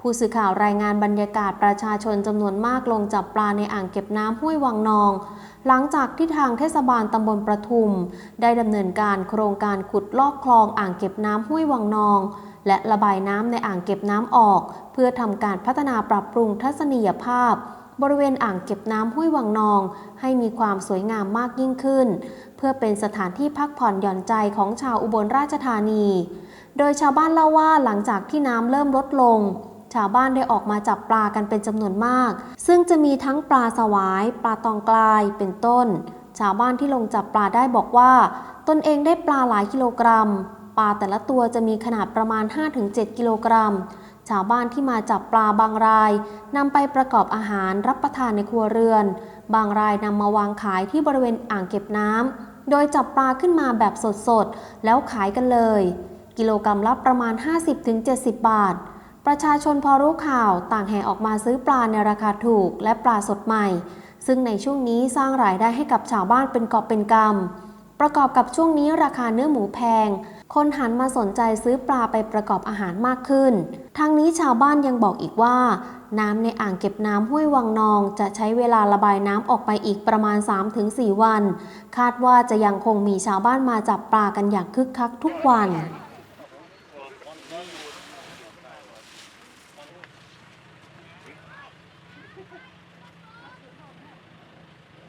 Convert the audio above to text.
ผู้สื่อข่าวรายงานบรรยากาศประชาชนจำนวนมากลงจับปลาในอ่างเก็บน้ำห้วยวังนอง หลังจากที่ทางเทศบาลตำบลประทุม ได้ดำเนินการโครงการขุดลอกคลองอ่างเก็บน้ำห้วยวังนอง และระบายน้ำในอ่างเก็บน้ำออก เพื่อทำการพัฒนาปรับปรุงทัศนียภาพ บริเวณอ่างเก็บน้ำห้วยวังนอง ให้มีความสวยงามมากยิ่งขึ้น เพื่อเป็นสถานที่พักผ่อนหย่อนใจของชาวอุบลราชธานี โดยชาวบ้านเล่าว่าหลังจากที่น้ำเริ่มลดลง ชาวบ้านได้ออกมาจับปลากันเป็นจำนวนมาก ซึ่งจะมีทั้งปลาสวาย ปลาตองกลายเป็นต้น ชาวบ้านที่ลงจับปลาได้บอกว่า ตนเองได้ปลาหลายกิโลกรัม ปลาแต่ละตัวจะมีขนาดประมาณ 5-7 กิโลกรัม ชาวบ้านที่มาจับปลาบางรายนำไปประกอบอาหารรับประทานในครัวเรือน บางรายนำมาวางขายที่บริเวณอ่างเก็บน้ำโดยจับปลาขึ้นมาแบบสดๆ แล้วขายกันเลย กิโลกรัมละประมาณ 50-70 บาท ประชาชนพอรู้ข่าวต่างแห่ออกมาซื้อปลาในราคาถูกและปลาสดใหม่ ซึ่งในช่วงนี้สร้างรายได้ให้กับชาวบ้านเป็นกอบเป็นกำประกอบกับช่วงนี้ราคาเนื้อหมูแพง คนหันมาสนใจซื้อปลาไปประกอบอาหารมากขึ้นทางนี้ชาวบ้านยังบอกอีกว่า น้ำในอ่างเก็บน้ำห้วยวังนอง จะใช้เวลาระบายน้ำออกไปอีกประมาณ 3-4 วัน คาดว่าจะยังคงมีชาวบ้านมาจับปลากันอย่างคึกคักทุกวัน